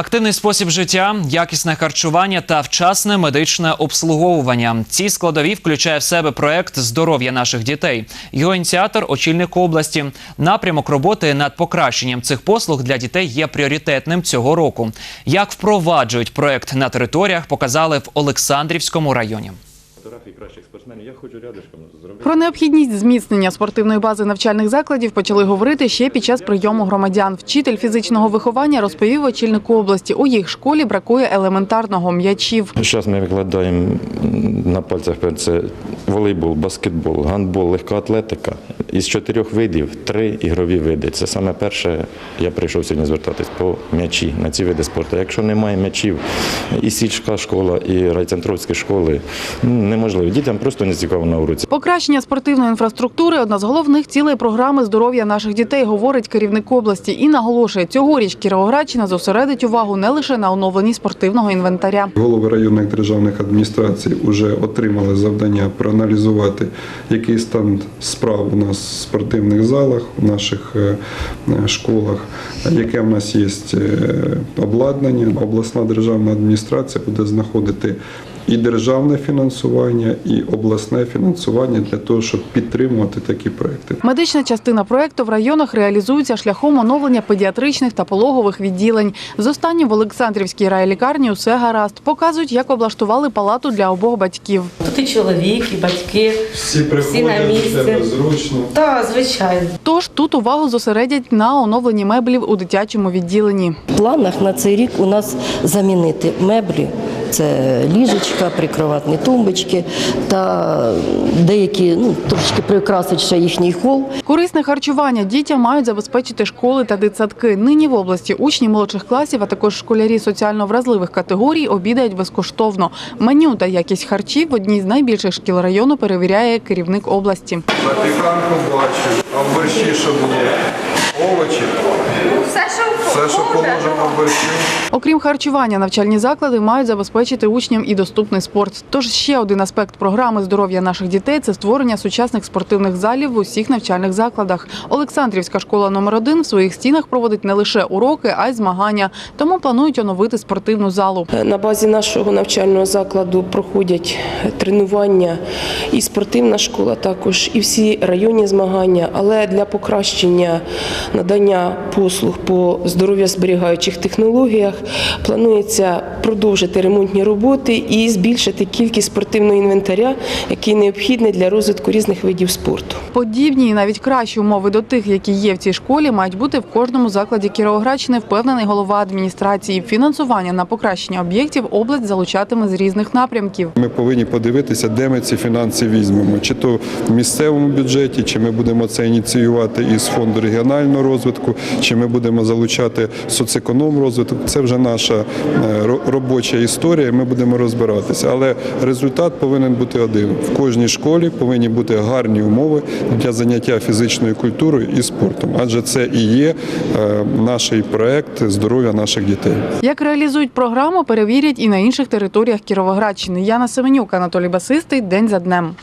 Активний спосіб життя, якісне харчування та вчасне медичне обслуговування. Ці складові включає в себе проект здоров'я наших дітей. Його ініціатор очільник області. Напрямок роботи над покращенням цих послуг для дітей є пріоритетним цього року. Як впроваджують проект на територіях, показали в Олександрівському районі. Фотографії кращих спортсменів. Я хочу рядишком зробити. Про необхідність зміцнення спортивної бази навчальних закладів почали говорити ще під час прийому громадян. Вчитель фізичного виховання розповів очільнику області. У їх школі бракує елементарного м'ячів. Зараз ми викладаємо на пальцях це волейбол, баскетбол, гандбол, легка атлетика. Із чотирьох видів три ігрові види. Це саме перше, я прийшов сьогодні звертатись по м'ячі на ці види спорту. Якщо немає м'ячів, і сільська школа, і райцентровські школи ну, неможливо. Дітям просто не цікаво на уроці. Покращення спортивної інфраструктури одна з головних цілей програми здоров'я наших дітей, говорить керівник області і наголошує, цьогоріч Кіровоградщина зосередить увагу не лише на оновленні спортивного інвентаря. Голови районних державних адміністрацій вже отримали завдання проаналізувати, який стан справ у нас в спортивних залах, у наших е, е, школах, яке в нас є е, обладнання. Обласна державна адміністрація буде знаходити і державне фінансування, і обласне фінансування для того, щоб підтримувати такі проекти. Медична частина проекту в районах реалізується шляхом оновлення педіатричних та пологових відділень. З останнім в Олександрівській райлікарні усе гаразд. Показують, як облаштували палату для обох батьків. І чоловік, і батьки. Всі Всі на місці. зручно. Та, звичайно. Тож тут увагу зосередять на оновленні меблів у дитячому відділенні. В планах на цей рік у нас замінити меблі. Це ліжечка, прикроватні тумбочки та деякі ну трошки прикрасить ще їхній хол. Корисне харчування дітям мають забезпечити школи та дитсадки. Нині в області учні молодших класів, а також школярі соціально вразливих категорій обідають безкоштовно. Меню та якість харчів в одній з найбільших шкіл району перевіряє керівник області. На Запіканку бачу, а в борщі що було? Овочі. Все, що положено в борщі. Окрім харчування, навчальні заклади мають забезпечити учням і доступний спорт. Тож ще один аспект програми здоров'я наших дітей це створення сучасних спортивних залів в усіх навчальних закладах. Олександрівська школа номер 1 в своїх стінах проводить не лише уроки, а й змагання. Тому планують оновити спортивну залу. На базі нашого навчального закладу проходять тренування і спортивна школа, також і всі районні змагання. Але для покращення надання послуг по здоров'я зберігаючих технологіях планується продовжити ремонтні роботи і збільшити кількість спортивного інвентаря, який необхідний для розвитку різних видів спорту. Подібні і навіть кращі умови до тих, які є в цій школі, мають бути в кожному закладі Кіровоградщини, впевнений голова адміністрації. Фінансування на покращення об'єктів область залучатиме з різних напрямків. Ми повинні подивитися, де ми ці фінанси візьмемо, чи то в місцевому бюджеті, чи ми будемо це ініціювати із фонду регіонального розвитку, чи ми будемо залучати соцеконом розвиток. Це вже наша е, робоча історія. Ми будемо розбиратися. Але результат повинен бути один: в кожній школі повинні бути гарні умови для заняття фізичною культурою і спортом, адже це і є е, наш проект здоров'я наших дітей. Як реалізують програму, перевірять і на інших територіях Кіровоградщини. Яна Семенюк, Анатолій Басистий. День за днем.